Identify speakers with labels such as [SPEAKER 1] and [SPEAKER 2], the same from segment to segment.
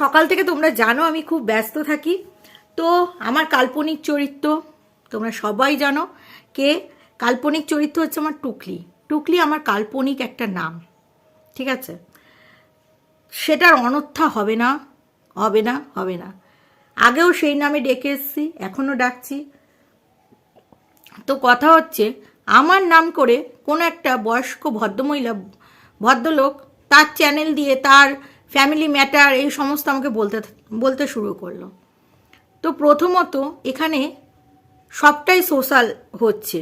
[SPEAKER 1] সকাল থেকে তোমরা জানো আমি খুব ব্যস্ত থাকি। তো আমার কাল্পনিক চরিত্র, তোমরা সবাই জানো কে? কাল্পনিক চরিত্র হচ্ছে আমার টুকলি। টুকলি আমার কাল্পনিক একটা নাম, ঠিক আছে? সেটার অনর্থা হবে না হবে না হবে না। আগেও সেই নামে ডেকে এসছি, এখনও ডাকছি। তো কথা হচ্ছে, আমার নাম করে কোনো একটা বয়স্ক ভদ্রমহিলা, ভদ্রলোক তার চ্যানেল দিয়ে, তার ফ্যামিলি ম্যাটার এই সমস্ত আমাকে বলতে বলতে শুরু করল। তো প্রথমত এখানে সবটাই সোশ্যাল হচ্ছে।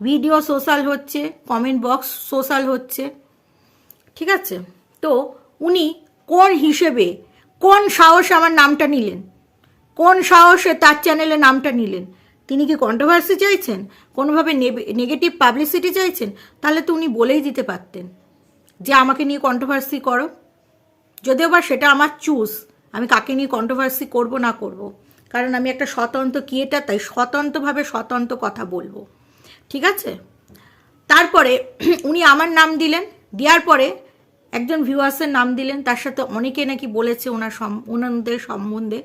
[SPEAKER 1] ভিডিও সোশ্যাল হচ্ছে কমেন্ট বক্স সোশ্যাল হচ্ছে। ঠিক আছে? তো উনি কোন হিসেবে, কোন সাহসে আমার নামটা নিলেন? কোন সাহসে তার চ্যানেলে নামটা নিলেন? তিনি কি কন্ট্রোভার্সি চাইছেন? কোনোভাবে নেগেটিভ পাবলিসিটি চাইছেন? তাহলে তো উনি বলেই দিতে পারতেন যে আমাকে নিয়ে কন্ট্রোভার্সি করো। যদিও বা সেটা আমার চুজ আমি কাকে নিয়ে কন্ট্রোভার্সি করব না করব। কারণ আমি একটা স্বতন্ত্র ক্রিয়েটার, তাই স্বতন্ত্রভাবে স্বতন্ত্র কথা বলব। ঠিক আছে? তারপরে উনি আমার নাম দিলেন। দেওয়ার পরে একজন ভিউয়ার্সের নাম দিলেন। তার সাথে অনেকে নাকি বলেছে ওনার সম- ওনাদের সম্বন্ধে।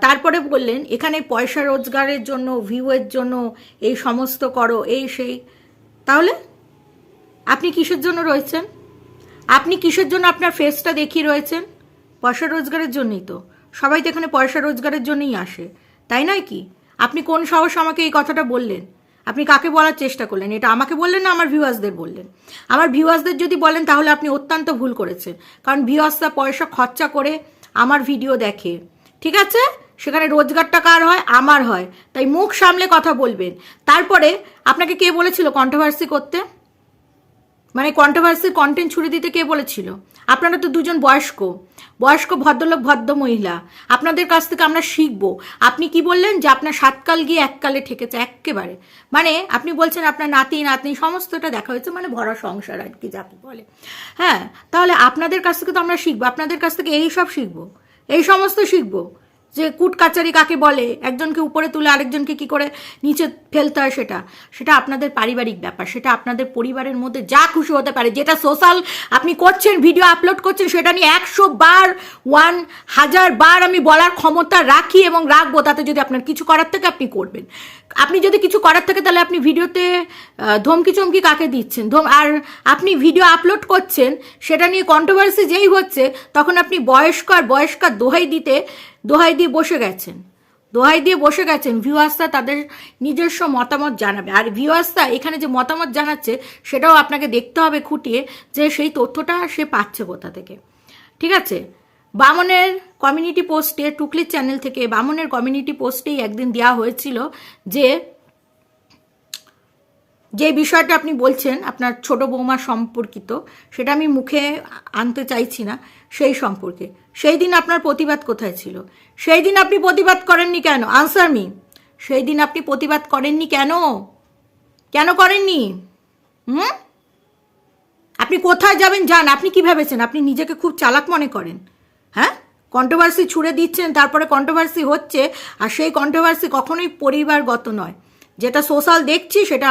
[SPEAKER 1] তারপরে বললেন, এখানে পয়সা রোজগারের জন্য ভিউয়ের জন্য এই সমস্ত করো, এই, সেই। তাহলে আপনি কিসের জন্য রয়েছেন? আপনি কিসের জন্য আপনার ফেসটা দেখিয়ে রয়েছেন? পয়সা রোজগারের জন্যই তো। সবাই তো এখানে পয়সা রোজগারের জন্যই আসে। তাই নয় কি? আপনি কোন সাহস আমাকে এই কথাটা বললেন? আপনি কাকে বলার চেষ্টা করলেন? এটা আমাকে বললেন না আমার ভিউয়ার্সদের বললেন? আমার ভিউয়ার্সদের যদি বলেন, তাহলে আপনি অত্যন্ত ভুল করেছেন। কারণ ভিউয়ার্সরা পয়সা খরচা করে আমার ভিডিও দেখে। ঠিক আছে? সেখানে রোজগারটা কার হয়? আমার হয়। তাই মুখ সামলে কথা বলবেন। তারপরে আপনাকে কে বলেছিল কন্ট্রোভার্সি করতে? মানে কন্ট্রোভার্সির কন্টেন্ট ছুড়ে দিতে কে বলেছিল? আপনারা তো দুজন বয়স্ক। বয়স্ক ভদ্রলোক, ভদ্র মহিলা। আপনাদের কাছ থেকে আমরা শিখব। আপনি কি বললেন যে আপনার সাতকাল গিয়ে এককালে ঠেকেছে? একেবারে মানে আপনি বলছেন আপনার নাতি, নাতনি, সমস্তটা দেখা হয়েছে মানে ভরা সংসার আর কি যাকে বলে। হ্যাঁ তাহলে আপনাদের কাছ থেকে তো আমরা শিখব। আপনাদের কাছ থেকে এই সব শিখব। এই সমস্ত শিখব। যে কুট কাচারি কাকে বলে? একজনকে উপরে তুলে আরেকজনকে কি করে নিচে ফেলতে হয় সেটা? সেটা আপনাদের পারিবারিক ব্যাপার, সেটা আপনাদের পরিবারের মধ্যে যা খুশি হতে পারে। যেটা সোশ্যাল আপনি করছেন ভিডিও আপলোড করছেন, সেটা নিয়ে একশো বার ওয়ান হাজার বার আমি বলার ক্ষমতা রাখি এবং রাখব, তাতে যদি আপনার কিছু করার থেকে আপনি করবেন। আপনি যদি কিছু করার থাকে, তাহলে আপনি ভিডিওতে ধমকি চমকি কাকে দিচ্ছেন? ধম, আর আপনি ভিডিও আপলোড করছেন, সেটা নিয়ে কন্ট্রোভার্সি যেই হচ্ছে, তখন আপনি বয়স্ক আর বয়স্কার দোহাই দিতে দোহাই দিয়ে বসে গেছেন। দোহাই দিয়ে বসে গেছেন ভিউয়ার্সরা তাদের নিজস্ব মতামত জানাবে। আর ভিউয়ার্সরা এখানে যে মতামত জানাচ্ছে, সেটাও আপনাকে দেখতে হবে খুঁটিয়ে যে সেই তথ্যটা সে পাচ্ছে কোথা থেকে। ঠিক আছে? বামনের কমিউনিটি পোস্টে টুকলির চ্যানেল থেকে বামনের কমিউনিটি পোস্টেই একদিন দেওয়া হয়েছিল যে যে বিষয়টা আপনি বলছেন, আপনার ছোট বৌমা সম্পর্কিত, সেটা আমি মুখে আনতে চাইছি না, সেই সম্পর্কে। সেই দিন আপনার প্রতিবাদ কোথায় ছিল? সেই দিন আপনি প্রতিবাদ করেননি কেন? আনসার মি সেই দিন আপনি প্রতিবাদ করেননি কেন? কেন করেননি? হুম? আপনি কোথায় যাবেন যান আপনি কি ভেবেছেন? আপনি নিজেকে খুব চালাক মনে করেন। হ্যাঁ? কন্ট্রোভার্সি ছুড়ে দিচ্ছেন, তারপরে কন্ট্রোভার্সি হচ্ছে, আর সেই কন্ট্রোভার্সি কখনোই পরিবারগত নয়। যেটা সোশ্যাল দেখছি, সেটা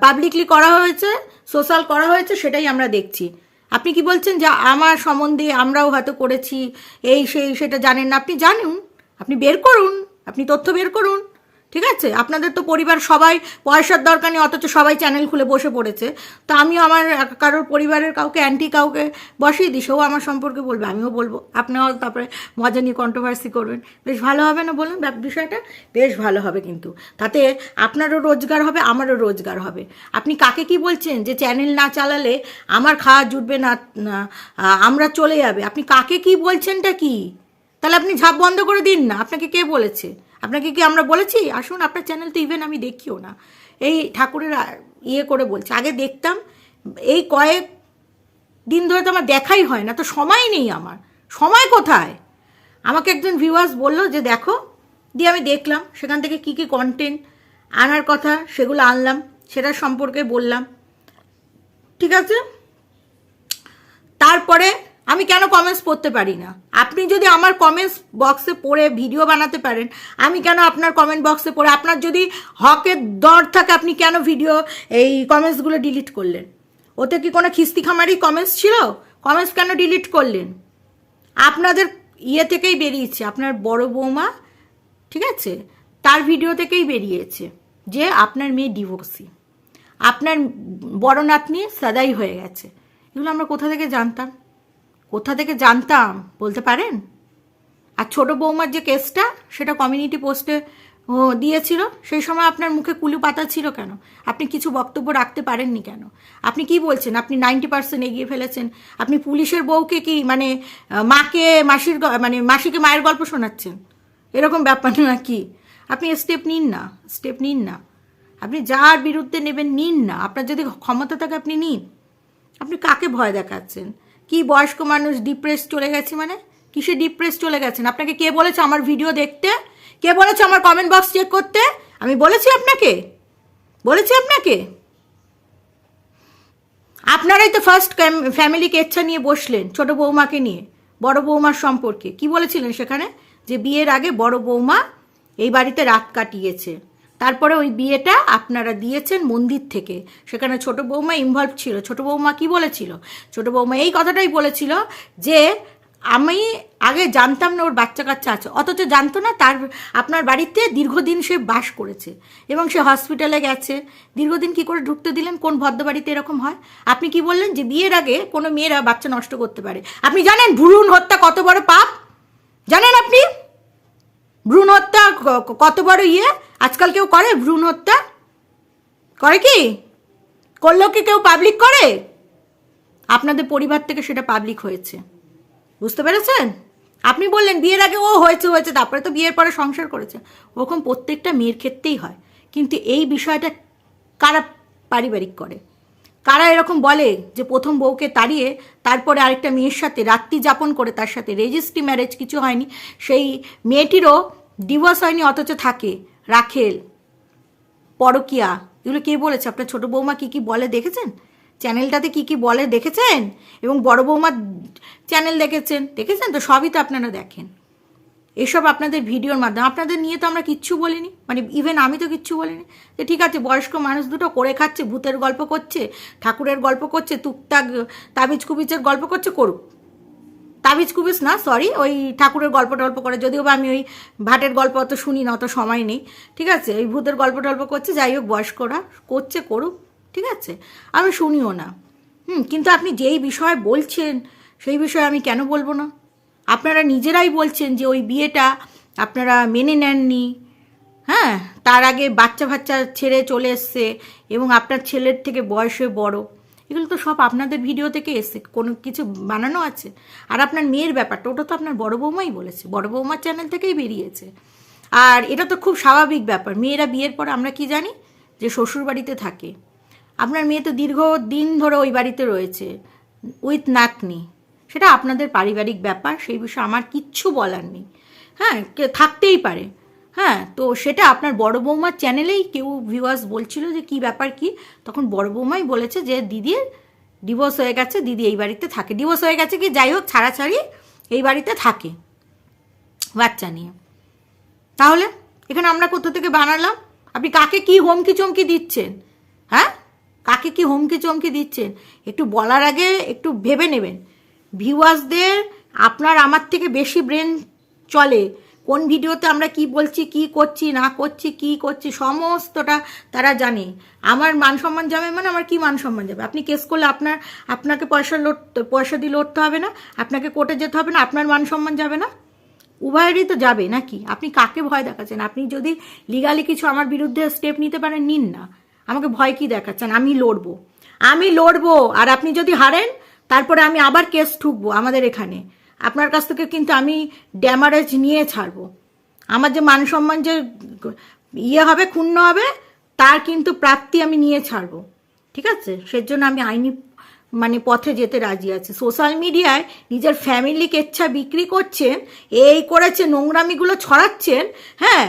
[SPEAKER 1] পাবলিকলি করা হয়েছে, সোশ্যাল করা হয়েছে, সেটাই আমরা দেখছি। আপনি কি বলছেন যে আমার সম্বন্ধে আমরাও হয়তো করেছি, এই, সেই, সেটা জানেন না? আপনি জানুন, আপনি বের করুন, আপনি তথ্য বের করুন। ঠিক আছে? আপনাদের তো পরিবার সবাই পয়সার দরকার নেই অথচ সবাই চ্যানেল খুলে বসে পড়েছে। তো আমিও আমার কারোর পরিবারের কাউকে অ্যান্টি কাউকে বসিয়ে দিই সেও আমার সম্পর্কে বলবে আমিও বলব। আপনিও তারপরে মজা নিয়ে কন্ট্রোভার্সি করবেন। বেশ ভালো হবে না বলুন বিষয়টা? বেশ ভালো হবে কিন্তু। তাতে আপনারও রোজগার হবে আমারও রোজগার হবে। আপনি কাকে কি বলছেন যে চ্যানেল না চালালে আমার খাওয়া জুটবে না, আমরা চলে যাবে? আপনি কাকে কি বলছেনটা কি? তাহলে আপনি ঝাপ বন্ধ করে দিন না। আপনাকে কে বলেছে? আপনাকে কি আমরা বলেছি? আসুন, আপনার চ্যানেল তো ইভেন আমি দেখিও না। এই ঠাকুরের ইয়ে করে বলছে, আগে দেখতাম, এই কয়েক দিন ধরে তো আমার দেখাই হয় না, তো সময় নেই আমার। সময় কোথায়? আমাকে একজন ভিউয়ার্স বলল যে, দেখো, দিয়ে আমি দেখলাম, সেখান থেকে কি কি কন্টেন্ট আনার কথা, সেগুলো আনলাম, সেটার সম্পর্কে বললাম। ঠিক আছে? তারপরে আমি কেন কমেন্টস পড়তে পারি না? আপনি যদি আমার কমেন্টস বক্সে পড়ে ভিডিও বানাতে পারেন, আমি কেন আপনার কমেন্ট বক্সে পড়ে, আপনার যদি হকের দর থাকে, আপনি কেন ভিডিও এই কমেন্টসগুলো ডিলিট করলেন? ওতে কি কোনো খিস্তি খামারি কমেন্টস ছিল? কমেন্টস কেন ডিলিট করলেন? আপনাদের ইয়ে থেকেই বেরিয়েছে, আপনার বড় বৌমা, ঠিক আছে? তার ভিডিও থেকেই বেরিয়েছে যে আপনার মেয়ে ডিভোর্সি আপনার বড় নাতনি সাদাই হয়ে গেছে। এগুলো আমরা কোথা থেকে জানতাম? কোথা থেকে জানতাম, বলতে পারেন? আর ছোট বৌমার যে কেসটা, সেটা কমিউনিটি পোস্টে দিয়েছিল, সেই সময় আপনার মুখে কুলু পাতা ছিল কেন? আপনি কিছু বক্তব্য রাখতে পারেননি কেন? আপনি কি বলছেন? আপনি নাইনটি পার্সেন্ট এগিয়ে ফেলেছেন। আপনি পুলিশের বউকে কি মানে মাকে, মাসির মানে মাসিকে মায়ের গল্প শোনাচ্ছেন? এরকম ব্যাপার না কি? আপনি স্টেপ নিন না স্টেপ নিন না। আপনি যার বিরুদ্ধে নেবেন, নিন না। আপনার যদি ক্ষমতা থাকে, আপনি নিন। আপনি কাকে ভয় দেখাচ্ছেন? কি বয়স্ক মানুষ ডিপ্রেস চলে গেছে মানে? কিসে ডিপ্রেস চলে গেছেন? আপনাকে কে বলেছে আমার ভিডিও দেখতে? কে বলেছে আমার কমেন্ট বক্স চেক করতে? আমি বলেছি আপনাকে। বলেছি আপনাকে। আপনারাই তো ফার্স্ট ফ্যামিলি কেচ্ছা নিয়ে বসলেন ছোট বৌমাকে নিয়ে, বড় বৌমার সম্পর্কে। কি বলেছিলেন সেখানে? যে বিয়ের আগে বড় বৌমা এই বাড়িতে রাত কাটিয়েছে। তারপরে ওই বিয়েটা আপনারা দিয়েছেন মন্দির থেকে। সেখানে ছোট বৌমা ইনভলভ ছিল। ছোট বৌমা কি বলেছিল? ছোট বৌমা এই কথাটাই বলেছিল যে, আমি আগে জানতাম না ওর বাচ্চা কাচ্চা আছে। অথচ জানতো না তার, আপনার বাড়িতে দীর্ঘদিন সে বাস করেছে এবং সে হসপিটালে গেছে। দীর্ঘদিন কি করে ঢুকতে দিলেন? কোন ভদ্র বাড়িতে এরকম হয়? আপনি কি বললেন যে বিয়ের আগে কোনো মেয়েরা বাচ্চা নষ্ট করতে পারে? আপনি জানেন ভ্রূণ হত্যা কত বড় পাপ? জানেন আপনি? ভ্রূণ হত্যা কত বড় ইয়ে? আজকাল কেউ করে ভ্রূণ হত্যা? করে কি? করলেও কি কেউ পাবলিক করে? আপনাদের পরিবার থেকে সেটা পাবলিক হয়েছে। বুঝতে পেরেছেন? আপনি বললেন, বিয়ের আগে ও হয়েছে হয়েছে, তারপরে তো বিয়ের পরে সংসার করেছে। ওরকম প্রত্যেকটা মেয়ের ক্ষেত্রেই হয়। কিন্তু এই বিষয়টা কারা পারিবারিক করে? কারা এরকম বলে যে প্রথম বউকে তাড়িয়ে তারপরে আরেকটা মেয়ের সাথে রাত্রি যাপন করে তার সাথে রেজিস্ট্রি ম্যারেজ কিছু হয়নি? সেই মেয়েটিরও ডিভোর্স হয়নি, অথচ থাকে। রাখেল, পরকিয়া, এগুলো কে বলেছে? আপনার ছোটো বৌমা কী কী বলে দেখেছেন? চ্যানেলটাতে কি কি বলে দেখেছেন? এবং বড় বৌমার চ্যানেল দেখেছেন? দেখেছেন তো? সবই তো আপনারা দেখেন। এসব আপনাদের ভিডিওর মাধ্যমে। আপনাদের নিয়ে তো আমরা কিচ্ছু বলিনি। মানে ইভেন আমি তো কিচ্ছু বলিনি। যে ঠিক আছে, বয়স্ক মানুষ দুটো করে খাচ্ছে, ভূতের গল্প করছে, ঠাকুরের গল্প করছে টুকটাক তাবিজ কুবিজের গল্প করছে, করুক। তাবিজ কুবিজ না সরি ওই ঠাকুরের গল্প টল্প করে। যদিও বা আমি ওই ভাটের গল্প অত শুনি না, অত সময় নেই। ঠিক আছে ওই ভূতের গল্প টল্প করছে, যাই হোক, বয়স্করা করছে, করুক, ঠিক আছে? আমি শুনিও না। হুম, কিন্তু আপনি যেই বিষয়ে বলছেন, সেই বিষয়ে আমি কেন বলব না? আপনারা নিজেরাই বলছেন যে ওই বিয়েটা আপনারা মেনে নেননি। হ্যাঁ তার আগে বাচ্চা বাচ্চা ছেড়ে চলে এসছে এবং আপনার ছেলের থেকে বয়সে বড়। এগুলো তো সব আপনাদের ভিডিও থেকে এসে কোনো কিছু বানানো আছে? আর আপনার মেয়ের ব্যাপারটা, ওটা তো আপনার বড় বৌমাই বলেছে। বড় বৌমার চ্যানেল থেকেই বেরিয়েছে। আর এটা তো খুব স্বাভাবিক ব্যাপার। মেয়েরা বিয়ের পর আমরা কি জানি? যে শ্বশুর বাড়িতে থাকে। আপনার মেয়ে তো দীর্ঘ দিন ধরে ওই বাড়িতে রয়েছে উইথ নাতনি। সেটা আপনাদের পারিবারিক ব্যাপার, সেই বিষয়ে আমার কিচ্ছু বলার নেই। হ্যাঁ থাকতেই পারে। হ্যাঁ তো সেটা আপনার বড় বৌমার চ্যানেলেই কেউ ভিউয়ার্স বলছিল যে কি ব্যাপার কি? তখন বড় বৌমাই বলেছে যে দিদির ডিভোর্স হয়ে গেছে, দিদি এই বাড়িতে থাকে। ডিভোর্স হয়ে গেছে কি? যাই হোক, ছাড়াছাড়ি এই বাড়িতে থাকে। বাচ্চা নিয়ে। তাহলে, এখানে আমরা কোথা থেকে বানালাম? আপনি কাকে কি হুমকি চমকি দিচ্ছেন? হ্যাঁ? কাকে কি হুমকি চমকি দিচ্ছেন? একটু বলার আগে একটু ভেবে নেবেন। ভিউয়ার্সদের আপনার আমার থেকে বেশি ব্রেন চলে। কোন ভিডিওতে আমরা কি বলছি, কি করছি, না করছি, কি করছি, সমস্তটা তারা জানে। আমার মান সম্মান যাবে মানে আমার কি মান সম্মান যাবে? আপনি কেস করলে আপনার, আপনাকে পয়সা লড়তে পয়সা দিয়ে লড়তে হবে না, আপনাকে কোর্টে যেতে হবে না, আপনার মান সম্মান যাবে না। উভয়েরই তো যাবে নাকি? আপনি কাকে ভয় দেখাচ্ছেন? আপনি যদি লিগালি কিছু আমার বিরুদ্ধে স্টেপ নিতে পারেন, নিন না। আমাকে ভয় কি দেখাচ্ছেন? আমি লড়বো। আমি লড়বো, আর আপনি যদি হারেন, তারপরে আমি আবার কেস ঠুকবো আমাদের এখানে। আপনার কাছ থেকে কিন্তু আমি ড্যামারেজ নিয়ে ছাড়বো। আমার যে মান সম্মান যে ইয়ে হবে, ক্ষুণ্ণ হবে, তার কিন্তু প্রাপ্তি আমি নিয়ে ছাড়বো। ঠিক আছে? সেজন্য আমি আইনি মানে পথে যেতে রাজি আছে। সোশ্যাল মিডিয়ায় নিজের ফ্যামিলি কেচ্ছা বিক্রি করছেন, এই করেছে, নোংরামিগুলো ছড়াচ্ছেন হ্যাঁ?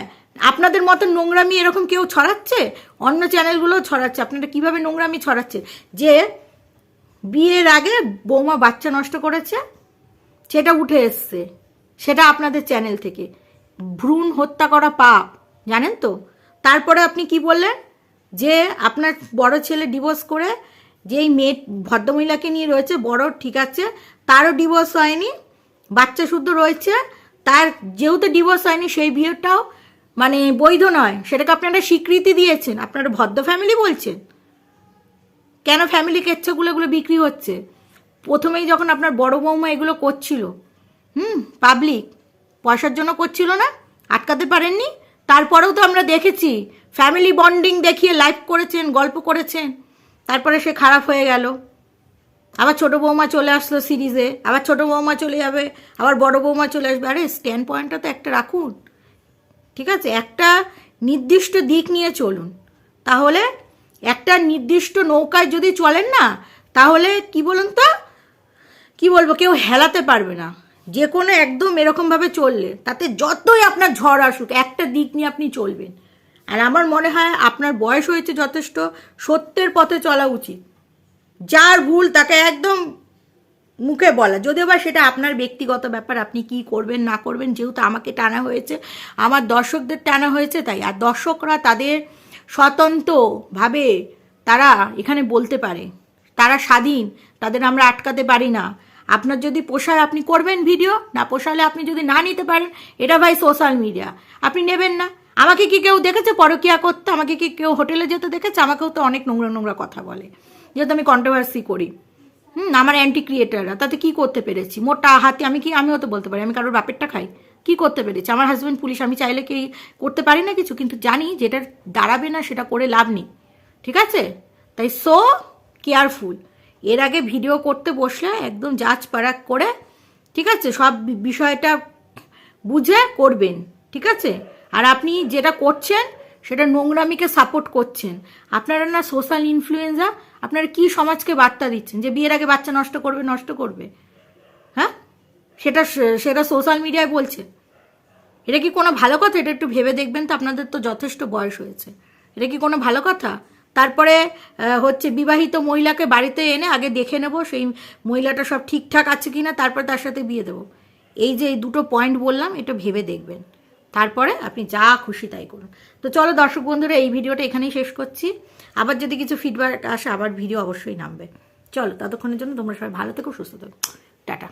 [SPEAKER 1] আপনাদের মতো নোংরামি এরকম কেউ ছড়াচ্ছে? অন্য চ্যানেলগুলো ছড়াচ্ছে। আপনারা কীভাবে নোংরামি ছড়াচ্ছে যে বিয়ের আগে বৌমা বাচ্চা নষ্ট করেছে সেটা উঠে এসছে। সেটা আপনাদের চ্যানেল থেকে। ভ্রূণ হত্যা করা পাপ, জানেন তো? তারপরে আপনি কি বললেন? যে আপনার বড় ছেলে ডিভোর্স করে, যেই মেয়ে ভদ্রমহিলাকে নিয়ে রয়েছে, বড় ঠিক আছে, তারও ডিভোর্স হয়নি, বাচ্চা শুদ্ধ রয়েছে, তার যেহেতু ডিভোর্স হয়নি, সেই বিয়েটাও মানে বৈধ নয়। সেটাকে আপনারা স্বীকৃতি দিয়েছেন। আপনারা ভদ্র ফ্যামিলি বলছেন? কেন ফ্যামিলি কেচ্ছাগুলো এগুলো বিক্রি হচ্ছে? প্রথমেই যখন আপনার বড় বৌমা এগুলো করছিল, হুম পাবলিক পয়সার জন্য করছিল না, আটকাতে পারেননি, তারপরেও তো আমরা দেখেছি ফ্যামিলি বন্ডিং দেখিয়ে লাইভ করেছেন, গল্প করেছেন, তারপরে সে খারাপ হয়ে গেল। আবার ছোট বৌমা চলে আসলো সিরিজে আবার ছোট বৌমা চলে যাবে, আবার বড় বৌমা চলে আসবে। আরে স্ট্যান্ড পয়েন্টটা তো একটা রাখুন। ঠিক আছে? একটা নির্দিষ্ট দিক নিয়ে চলুন। তাহলে একটা নির্দিষ্ট নৌকায় যদি চলেন না, তাহলে কি বলুন তো? কি বলব, কেউ হেলাতে পারবে না। যে কোনো একদম এরকমভাবে চললে, তাতে যতই আপনার ঝড় আসুক, একটা দিক নিয়ে আপনি চলবেন। আর আমার মনে হয় আপনার বয়স হয়েছে যথেষ্ট, সত্যের পথে চলা উচিত। যার ভুল তাকে একদম মুখে বলা। যদিও বা সেটা আপনার ব্যক্তিগত ব্যাপার, আপনি কি করবেন, না করবেন, যেহেতু আমাকে টানা হয়েছে, আমার দর্শকদের টানা হয়েছে তাই। আর দর্শকরা তাদের স্বতন্ত্রভাবে তারা এখানে বলতে পারে। তারা স্বাধীন, তাদের আমরা আটকাতে পারি না। আপনার যদি পোষায় আপনি করবেন ভিডিও না পোষালে আপনি যদি না নিতে পারেন, এটা ভাই সোশ্যাল মিডিয়া আপনি নেবেন না। আমাকে কি কেউ দেখেছে? পরকিয়া করতে, আমাকে কি কেউ হোটেলে যেতে দেখেছে? আমাকেও তো অনেক নোংরা নোংরা কথা বলে। যেহেতু আমি কন্ট্রোভার্সি করি। হুম, আমার অ্যান্টি ক্রিয়েটাররা তাতে কি করতে পেরেছি? মোটা হাতে, আমি কি, আমিও তো বলতে পারি, আমি কারোর বাপেরটা খাই। কি করতে পেরেছি? আমার হাজব্যান্ড পুলিশ আমি চাইলে কি করতে পারি না কিছু? কিন্তু জানি যেটা দাঁড়াবে না, সেটা করে লাভ নেই। ঠিক আছে? তাই সো কেয়ারফুল এর আগে ভিডিও করতে বসলে একদম যাচ পারাক করে, ঠিক আছে? সব বিষয়টা বুঝে করবেন, ঠিক আছে? আর আপনি যেটা করছেন, সেটা নোংরামিকে সাপোর্ট করছেন। আপনারা না সোশ্যাল ইনফ্লুয়েন্সার আপনারা কি সমাজকে বার্তা দিচ্ছেন? যে বিয়ের আগে বাচ্চা নষ্ট করবে নষ্ট করবে। হ্যাঁ? সেটা সেটা সোশ্যাল মিডিয়ায় বলছে। এটা কি কোনো ভালো কথা? এটা একটু ভেবে দেখবেন তো, আপনাদের তো যথেষ্ট বয়স হয়েছে। এটা কি কোনো ভালো কথা? তারপরে হচ্ছে বিবাহিত মহিলাকে বাড়িতে এনে আগে দেখে নেব সেই মহিলাটা সব ঠিকঠাক আছে কিনা, তারপরে তার সাথে বিয়ে দেবো। এই যে এই দুটো পয়েন্ট বললাম, এটা ভেবে দেখবেন। তারপরে আপনি যা খুশি তাই করুন। তো চলো দর্শক বন্ধুরা, এই ভিডিওটা এখানেই শেষ করছি। আবার যদি কিছু ফিডব্যাক আসে, আবার ভিডিও অবশ্যই নামবে। চলো, ততক্ষণের জন্য তোমরা সবাই ভালো থেকো, সুস্থ থেকো। টাটা।